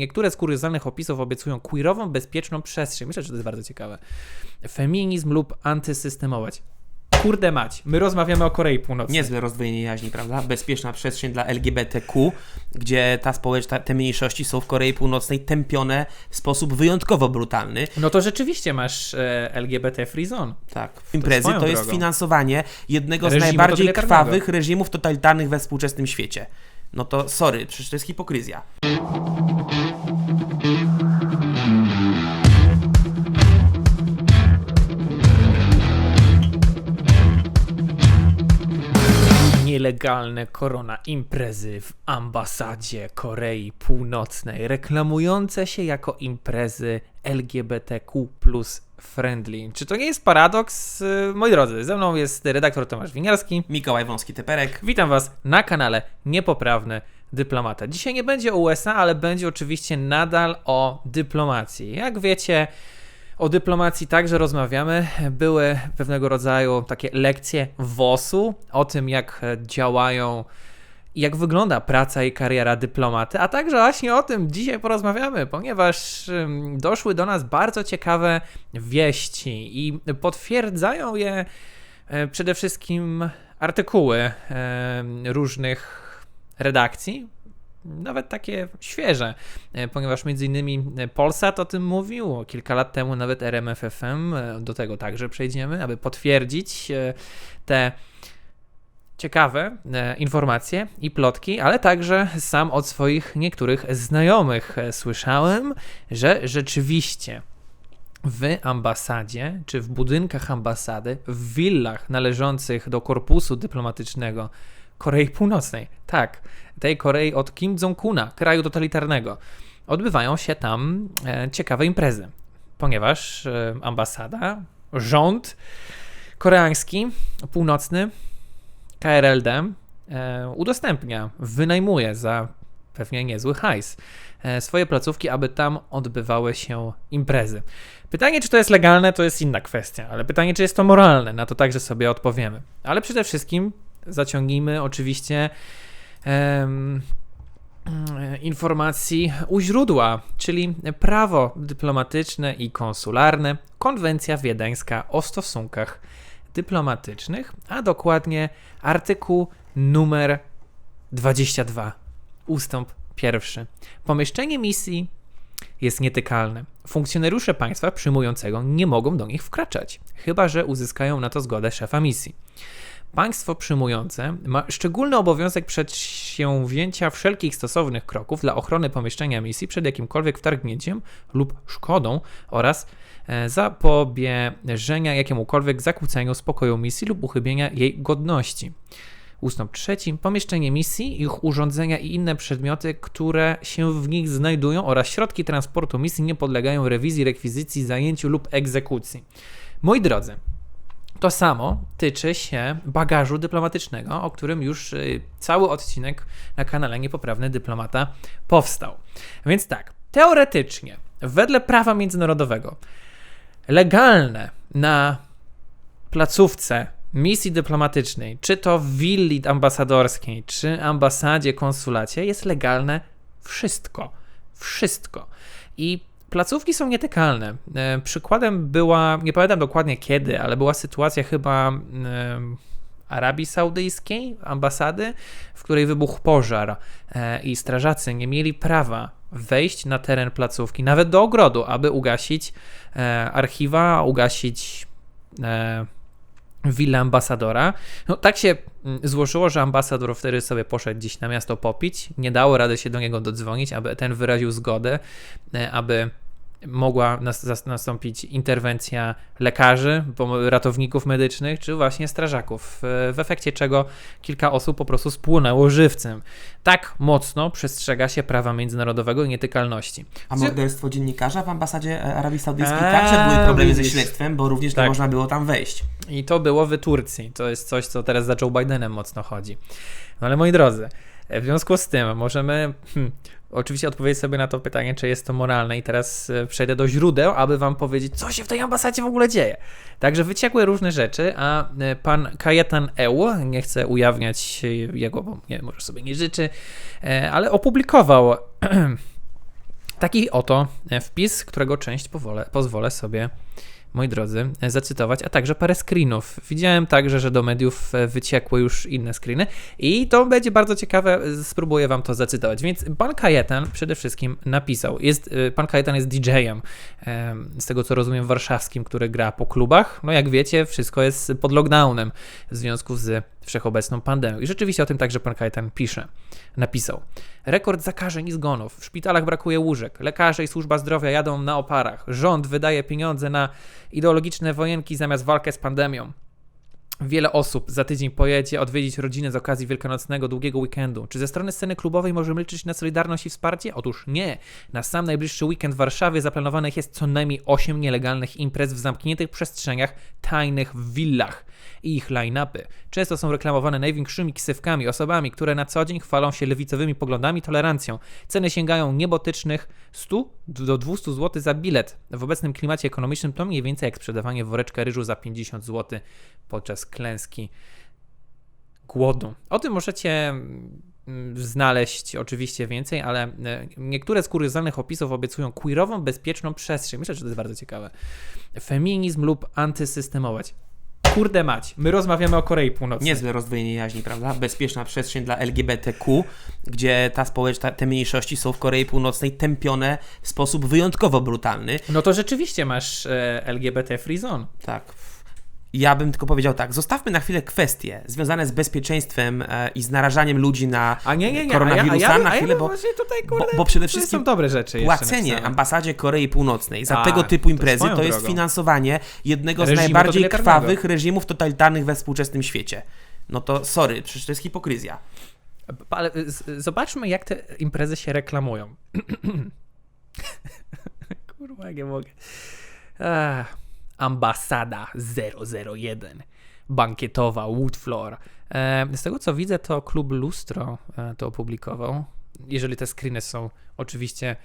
Niektóre z kuriozalnych opisów obiecują queerową, bezpieczną przestrzeń. Myślę, że to jest bardzo ciekawe. Feminizm lub antysystemować. Kurde mać, my rozmawiamy o Korei Północnej. Niezłe rozdwojenie jaźni, prawda? Bezpieczna przestrzeń dla LGBTQ, gdzie ta społeczność, te mniejszości są w Korei Północnej tępione w sposób wyjątkowo brutalny. No to rzeczywiście masz e, LGBT free zone. Tak. Imprezy to jest drogą. finansowanie jednego z Reżimu najbardziej krwawych reżimów totalitarnych we współczesnym świecie. No to sorry, przecież to jest hipokryzja. Nielegalne korona imprezy w ambasadzie Korei Północnej, reklamujące się jako imprezy LGBTQ friendly. Czy to nie jest paradoks? Y, Moi drodzy, ze mną jest redaktor Tomasz Winiarski. Mikołaj Wąski-Teperek. Witam Was na kanale Niepoprawny Dyplomata. Dzisiaj nie będzie o USA, ale będzie oczywiście nadal o dyplomacji. Jak wiecie, o dyplomacji także rozmawiamy. Były pewnego rodzaju takie lekcje WOS-u o tym, jak działają jak wygląda praca i kariera dyplomaty, a także właśnie o tym dzisiaj porozmawiamy, ponieważ doszły do nas bardzo ciekawe wieści i potwierdzają je e, przede wszystkim artykuły e, różnych redakcji, nawet takie świeże, e, ponieważ między innymi Polsat o tym mówił, kilka lat temu nawet RMFFM, e, do tego także przejdziemy, aby potwierdzić e, te ciekawe e, informacje i plotki, ale także sam od swoich niektórych znajomych. E, słyszałem, że rzeczywiście w ambasadzie, czy w budynkach ambasady, w willach należących do korpusu dyplomatycznego Korei Północnej, tak, tej Korei od Kim Jong-kuna, kraju totalitarnego, odbywają się tam e, ciekawe imprezy, ponieważ e, ambasada, rząd koreański, północny, KRLD e, udostępnia, wynajmuje za pewnie niezły hajs swoje placówki, aby tam odbywały się imprezy. Pytanie, czy to jest legalne, to jest inna kwestia, ale pytanie, czy jest to moralne, na to także sobie odpowiemy. Ale przede wszystkim zaciągnijmy oczywiście mm, informacji u źródła, czyli prawo dyplomatyczne i konsularne, konwencja wiedeńska o stosunkach dyplomatycznych, a dokładnie artykuł numer 22, ustęp pierwszy. Pomieszczenie misji jest nietykalne. Funkcjonariusze państwa przyjmującego nie mogą do nich wkraczać, chyba że uzyskają na to zgodę szefa misji. Państwo przyjmujące ma szczególny obowiązek przedsięwzięcia wszelkich stosownych kroków dla ochrony pomieszczenia misji przed jakimkolwiek wtargnięciem lub szkodą oraz e, zapobieżenia jakiemukolwiek zakłóceniu spokoju misji lub uchybienia jej godności. Ustęp trzeci. Pomieszczenie misji, ich urządzenia i inne przedmioty, które się w nich znajdują oraz środki transportu misji nie podlegają rewizji, rekwizycji, zajęciu lub egzekucji. Moi drodzy, to samo tyczy się bagażu dyplomatycznego, o którym już y, cały odcinek na kanale Niepoprawny Dyplomata powstał. Więc tak, teoretycznie, wedle prawa międzynarodowego, legalne na placówce misji dyplomatycznej, czy to w willi ambasadorskiej, czy ambasadzie, konsulacie, jest legalne wszystko. Wszystko. I placówki są nietykalne. E, przykładem była, nie pamiętam dokładnie kiedy, ale była sytuacja chyba e, Arabii Saudyjskiej, ambasady, w której wybuchł pożar e, i strażacy nie mieli prawa wejść na teren placówki, nawet do ogrodu, aby ugasić archiwa, ugasić willę ambasadora. No tak się mm, złożyło, że ambasador wtedy sobie poszedł gdzieś na miasto popić, nie dało rady się do niego dodzwonić, aby ten wyraził zgodę, e, aby mogła nas, nastąpić interwencja lekarzy, ratowników medycznych, czy właśnie strażaków, w efekcie czego kilka osób po prostu spłonęło żywcem. Tak mocno przestrzega się prawa międzynarodowego i nietykalności. A morderstwo dziennikarza w ambasadzie e, Arabii Saudyjskiej A, także były problemy ze widzisz. śledztwem, bo również Tak. nie można było tam wejść. I to było w Turcji. To jest coś, co teraz za Joe Bidenem mocno chodzi. No ale moi drodzy, w związku z tym możemy hmm, oczywiście odpowiedzieć sobie na to pytanie, czy jest to moralne i teraz e, przejdę do źródeł, aby wam powiedzieć, co się w tej ambasadzie w ogóle dzieje. Także wyciekły różne rzeczy, a e, pan Kajetan Eł, nie chcę ujawniać jego, bo nie, może sobie nie życzy, e, ale opublikował Taki oto wpis, którego część pozwolę sobie, moi drodzy, e, zacytować, a także parę screenów. Widziałem także, że do mediów e, wyciekły już inne screeny i to będzie bardzo ciekawe, e, spróbuję wam to zacytować. Więc pan Kajetan przede wszystkim napisał, jest, pan Kajetan jest DJ-em, em, z tego co rozumiem warszawskim, który gra po klubach. No jak wiecie, wszystko jest pod lockdownem w związku z wszechobecną pandemią. I rzeczywiście o tym także pan Kajetan pisze. Napisał. Rekord zakażeń i zgonów. W szpitalach brakuje łóżek. Lekarze i służba zdrowia jadą na oparach. Rząd wydaje pieniądze na ideologiczne wojenki zamiast walkę z pandemią. Wiele osób za tydzień pojedzie odwiedzić rodzinę z okazji wielkanocnego długiego weekendu. Czy ze strony sceny klubowej możemy liczyć na solidarność i wsparcie? Otóż nie. Na sam najbliższy weekend w Warszawie zaplanowanych jest co najmniej 8 nielegalnych imprez w zamkniętych przestrzeniach, tajnych willach. I ich line-upy często są reklamowane największymi ksywkami, osobami, które na co dzień chwalą się lewicowymi poglądami, tolerancją. Ceny sięgają niebotycznych 100 do 200 zł za bilet. W obecnym klimacie ekonomicznym to mniej więcej jak sprzedawanie woreczka ryżu za 50 zł podczas klęski głodu. O tym możecie mm, znaleźć oczywiście więcej, ale e, niektóre z kuriozalnych opisów obiecują queerową, bezpieczną przestrzeń. Myślę, że to jest bardzo ciekawe. Feminizm lub antysystemować. Kurde mać, my rozmawiamy o Korei Północnej. Niezłe rozdwojenie jaźni, prawda? Bezpieczna przestrzeń dla LGBTQ, gdzie ta społeczna, te mniejszości są w Korei Północnej tępione w sposób wyjątkowo brutalny. No to rzeczywiście masz e, LGBT free zone. Tak. Ja bym tylko powiedział tak, zostawmy na chwilę kwestie związane z bezpieczeństwem e, i z narażaniem ludzi na A nie, nie, nie. koronawirusa a ja, a ja, na a ja chwilę, bo, tutaj, bo, kurde, bo przede to wszystkim dobre rzeczy płacenie ambasadzie Korei Północnej za Tak, tego typu to imprezy to jest drogą. finansowanie jednego z najbardziej krwawych reżimów totalitarnych we współczesnym świecie. No to sorry, przecież to jest hipokryzja. Ale z- zobaczmy, jak te imprezy się reklamują. Kurwa, nie mogę. Ach, ambasada 001. Bankietowa, Woodfloor. Z tego co widzę, to klub Lustro e, to opublikował. Jeżeli te screeny są oczywiście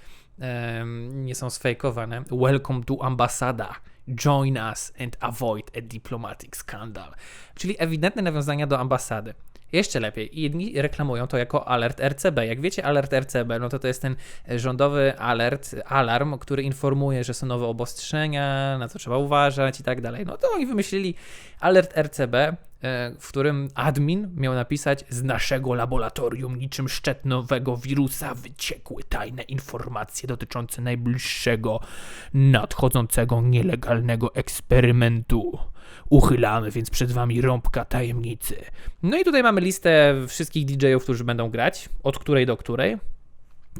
nie są sfejkowane. Welcome to ambasada. Join us and avoid a diplomatic scandal. Czyli ewidentne nawiązania do ambasady. Jeszcze lepiej. Jedni reklamują to jako alert RCB. Jak wiecie, alert RCB, no to to jest ten rządowy alert, alarm, który informuje, że są nowe obostrzenia, na co trzeba uważać i tak dalej. No to oni wymyślili alert RCB, e, w którym admin miał napisać z naszego laboratorium niczym szczet nowego wirusa wyciekły tajne informacje dotyczące najbliższego nadchodzącego nielegalnego eksperymentu. Uchylamy więc przed wami rąbka tajemnicy. No i tutaj mamy listę wszystkich DJ-ów, którzy będą grać, od której do której.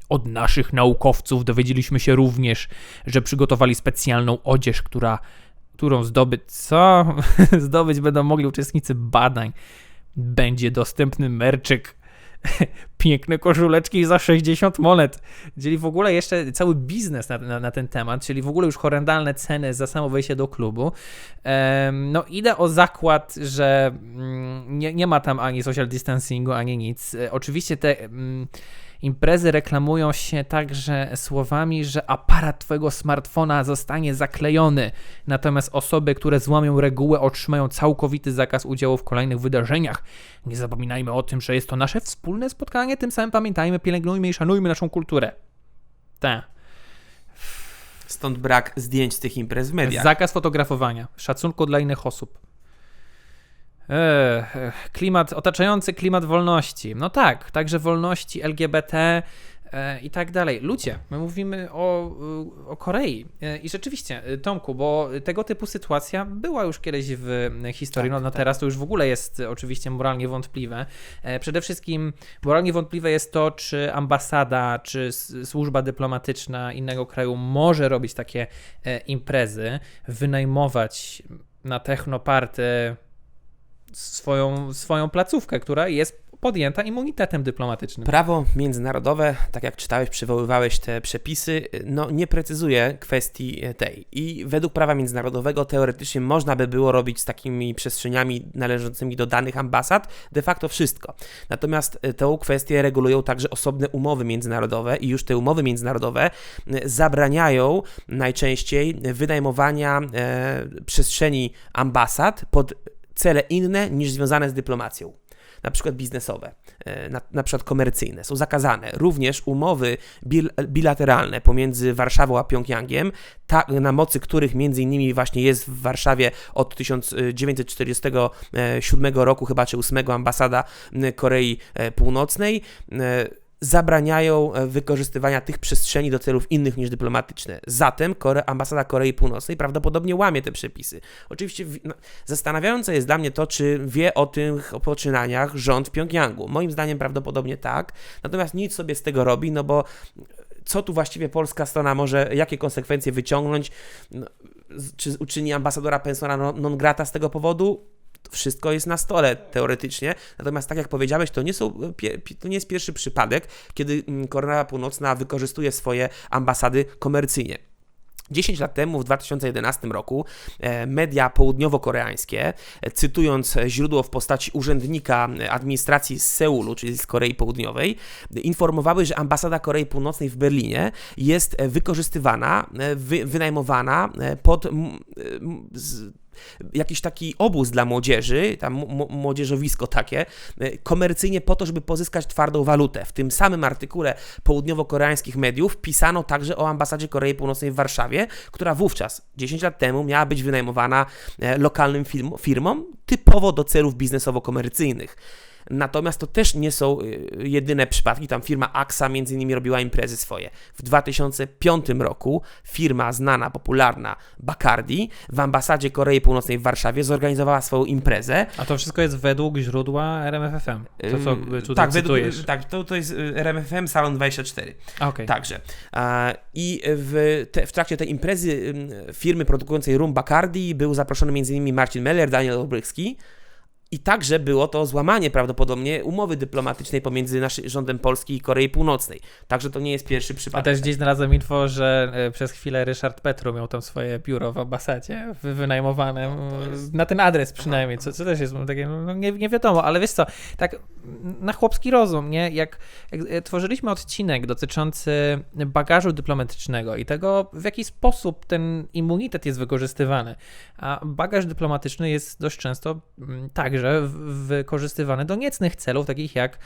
Od naszych naukowców dowiedzieliśmy się również, że przygotowali specjalną odzież, która, którą zdobyć, co? zdobyć będą mogli uczestnicy badań. Będzie dostępny merczyk. Piękne koszuleczki za 60 monet. Czyli w ogóle jeszcze cały biznes na, na, na ten temat, czyli w ogóle już horrendalne ceny za samo wejście do klubu. No idę o zakład, że mm, nie, nie ma tam ani social distancingu, ani nic. E, Oczywiście te mm, imprezy reklamują się także słowami, że aparat twojego smartfona zostanie zaklejony, natomiast osoby, które złamią regułę otrzymają całkowity zakaz udziału w kolejnych wydarzeniach. Nie zapominajmy o tym, że jest to nasze wspólne spotkanie, tym samym pamiętajmy, pielęgnujmy i szanujmy naszą kulturę. Tak. Stąd brak zdjęć z tych imprez w mediach. Zakaz fotografowania, szacunku dla innych osób. Klimat, otaczający klimat wolności. No tak, także wolności LGBT e, i tak dalej. Ludzie, my mówimy o, y, o Korei. E, I rzeczywiście, Tomku, bo tego typu sytuacja była już kiedyś w historii. Tak, no, no tak. teraz to już w ogóle jest oczywiście moralnie wątpliwe. E, Przede wszystkim moralnie wątpliwe jest to, czy ambasada, czy służba dyplomatyczna innego kraju może robić takie e, imprezy, wynajmować na technoparty swoją, swoją placówkę, która jest podjęta immunitetem dyplomatycznym. Prawo międzynarodowe, tak jak czytałeś, przywoływałeś te przepisy, no nie precyzuje kwestii tej. I według prawa międzynarodowego teoretycznie można by było robić z takimi przestrzeniami należącymi do danych ambasad de facto wszystko. Natomiast e, tę kwestię regulują także osobne umowy międzynarodowe i już te umowy międzynarodowe e, zabraniają najczęściej wynajmowania e, przestrzeni ambasad pod cele inne niż związane z dyplomacją. na przykład biznesowe, e, na, na przykład komercyjne, są zakazane. Również umowy bil, bilateralne pomiędzy Warszawą a Pjongjangiem, ta, na mocy których między innymi właśnie jest w Warszawie od 1947 roku chyba, czy 8 ambasada Korei e, Północnej, e, zabraniają e, wykorzystywania tych przestrzeni do celów innych niż dyplomatyczne. Zatem Kore, ambasada Korei Północnej prawdopodobnie łamie te przepisy. Oczywiście no, zastanawiające jest dla mnie to, czy wie o tych poczynaniach rząd Pjongjangu. Moim zdaniem prawdopodobnie tak, natomiast nic sobie z tego robi, no bo co tu właściwie polska strona może, jakie konsekwencje wyciągnąć? No, czy uczyni ambasadora pensora non, non grata z tego powodu? Wszystko jest na stole teoretycznie, natomiast tak jak powiedziałeś, to nie, są, to nie jest pierwszy przypadek, kiedy mm, Korea Północna wykorzystuje swoje ambasady komercyjnie. 10 lat temu, w 2011 roku, e, media południowo-koreańskie, e, cytując źródło w postaci urzędnika e, administracji z Seulu, czyli z Korei Południowej, informowały, że ambasada Korei Północnej w Berlinie jest wykorzystywana, wy, wynajmowana pod jakiś taki obóz dla młodzieży, tam młodzieżowisko takie, e, komercyjnie po to, żeby pozyskać twardą walutę. W tym samym artykule południowo-koreańskich mediów pisano także o ambasadzie Korei Północnej w Warszawie, która wówczas, 10 lat temu, miała być wynajmowana e, lokalnym firm- firmom typowo do celów biznesowo-komercyjnych. Natomiast to też nie są y, jedyne przypadki. Tam firma AXA między innymi robiła imprezy swoje. W 2005 roku firma znana, popularna Bacardi w ambasadzie Korei Północnej w Warszawie zorganizowała swoją imprezę. A to wszystko jest według źródła RMFFM. To co tutaj tak, według, tak, to, to jest y, RMFM Salon 24. A, Okej. Także. I w, te, w trakcie tej imprezy firmy produkującej rum Bacardi był zaproszony m.in. Marcin Meller, Daniel Olbrychski. I także było to złamanie prawdopodobnie umowy dyplomatycznej pomiędzy naszym rządem Polski i Korei Północnej. Także to nie jest pierwszy A przypadek. też gdzieś znalazłem info, że e, przez chwilę Ryszard Petru miał tam swoje biuro w ambasadzie wy- wynajmowane, m, na ten adres przynajmniej, co, co też jest m, takie, no nie, nie wiadomo, ale wiesz co, tak na chłopski rozum, nie, jak, jak e, tworzyliśmy odcinek dotyczący bagażu dyplomatycznego i tego, w jaki sposób ten immunitet jest wykorzystywany, a bagaż dyplomatyczny jest dość często m, także wykorzystywany do niecnych celów, takich jak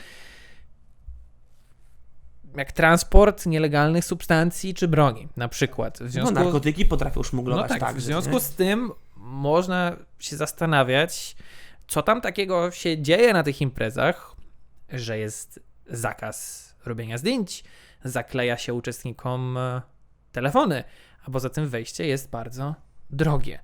jak transport nielegalnych substancji czy broni, na przykład. W no, związku, narkotyki potrafią no szmuglować tak, także. w związku nie? z tym można się zastanawiać, co tam takiego się dzieje na tych imprezach, że jest zakaz robienia zdjęć, zakleja się uczestnikom e, telefony, a poza tym wejście jest bardzo drogie.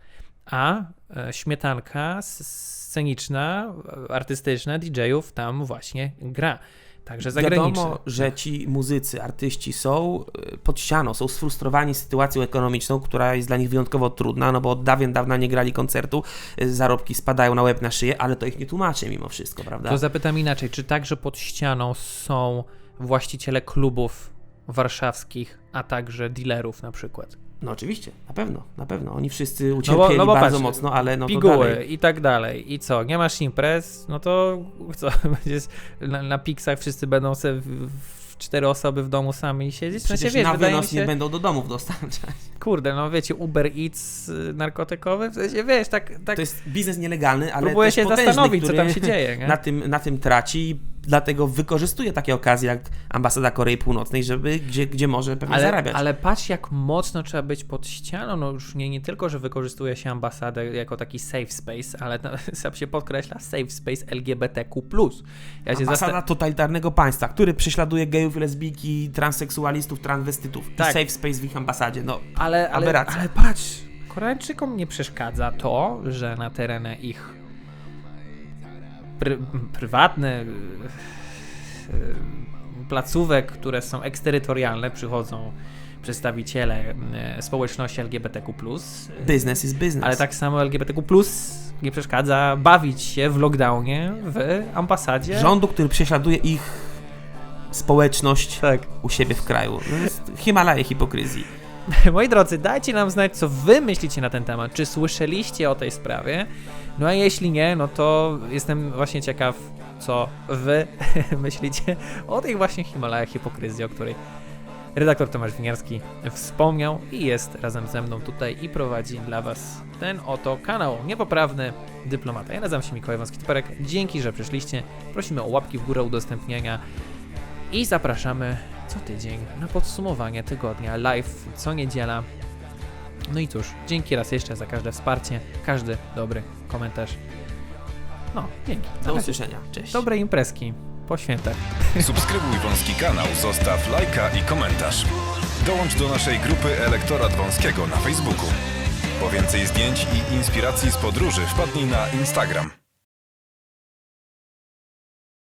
A e, śmietanka sceniczna, e, artystyczna DJ-ów tam właśnie gra. Także zagraniczne. Wiadomo, że ci muzycy, artyści są y, pod ścianą, są sfrustrowani sytuacją ekonomiczną, która jest dla nich wyjątkowo trudna, no bo od dawien dawna nie grali koncertu, y, zarobki spadają na łeb na szyję, ale to ich nie tłumaczy mimo wszystko, prawda? To zapytam inaczej, czy także pod ścianą są właściciele klubów warszawskich, a także dealerów na przykład? No oczywiście, na pewno, na pewno. Oni wszyscy bo- ucierpieli no bo bardzo patrz, mocno, ale no to Piguły dalej. i tak dalej. I co? Nie masz imprez? No to co? Będziesz na, na Pixach wszyscy będą sobie w, w cztery osoby w domu sami siedzieć? Sensie, Przecież wiesz, na wydaje mi wynos nie się, będą do domów dostarczać. kurde, no wiecie, Uber Eats y, narkotykowy? W sensie, wiesz, tak, tak To jest biznes nielegalny, ale próbuję się potężny, zastanowić, co tam się dzieje, nie? Na tym, na tym traci dlatego wykorzystuje takie okazje jak ambasada Korei Północnej, żeby gdzie, gdzie może pewnie Ale, zarabiać. ale patrz, jak mocno trzeba być pod ścianą. No już nie, nie tylko, że wykorzystuje się ambasadę jako taki safe space, ale to, sam się podkreśla safe space LGBTQ. Ja Ambasada zastan- totalitarnego państwa, który prześladuje gejów, lesbijki, transseksualistów, transwestytów. Tak. I safe space w ich ambasadzie. No, ale, ale, ale patrz, Koreańczykom nie przeszkadza to, że na tereny ich pry, prywatne y, placówek, które są eksterytorialne, przychodzą przedstawiciele y, społeczności LGBTQ+. business is business. Ale tak samo LGBTQ nie przeszkadza bawić się w lockdownie w ambasadzie. Rządu, który prześladuje ich społeczność Tak. u siebie w kraju. No Himalaje hipokryzji. Moi drodzy, dajcie nam znać, co wy myślicie na ten temat. Czy słyszeliście o tej sprawie? No a jeśli nie, no to jestem właśnie ciekaw, co wy myślicie o tej właśnie Himalajach hipokryzji, o której redaktor Tomasz Winiarski wspomniał i jest razem ze mną tutaj i prowadzi dla Was ten oto kanał Niepoprawny Dyplomata. Ja nazywam się Mikołaj Wąski-Typerek. Dzięki, że przyszliście. Prosimy o łapki w górę, udostępniania i zapraszamy co tydzień na podsumowanie tygodnia live co niedziela. No i cóż, dzięki raz jeszcze za każde wsparcie, każdy dobry komentarz. No, dzięki. Do usłyszenia. Cześć. Dobrej imprezki po świętach. Subskrybuj wąski kanał, zostaw lajka i komentarz. Dołącz do naszej grupy Elektorat Wąskiego na Facebooku. Po więcej zdjęć i inspiracji z podróży wpadnij na Instagram.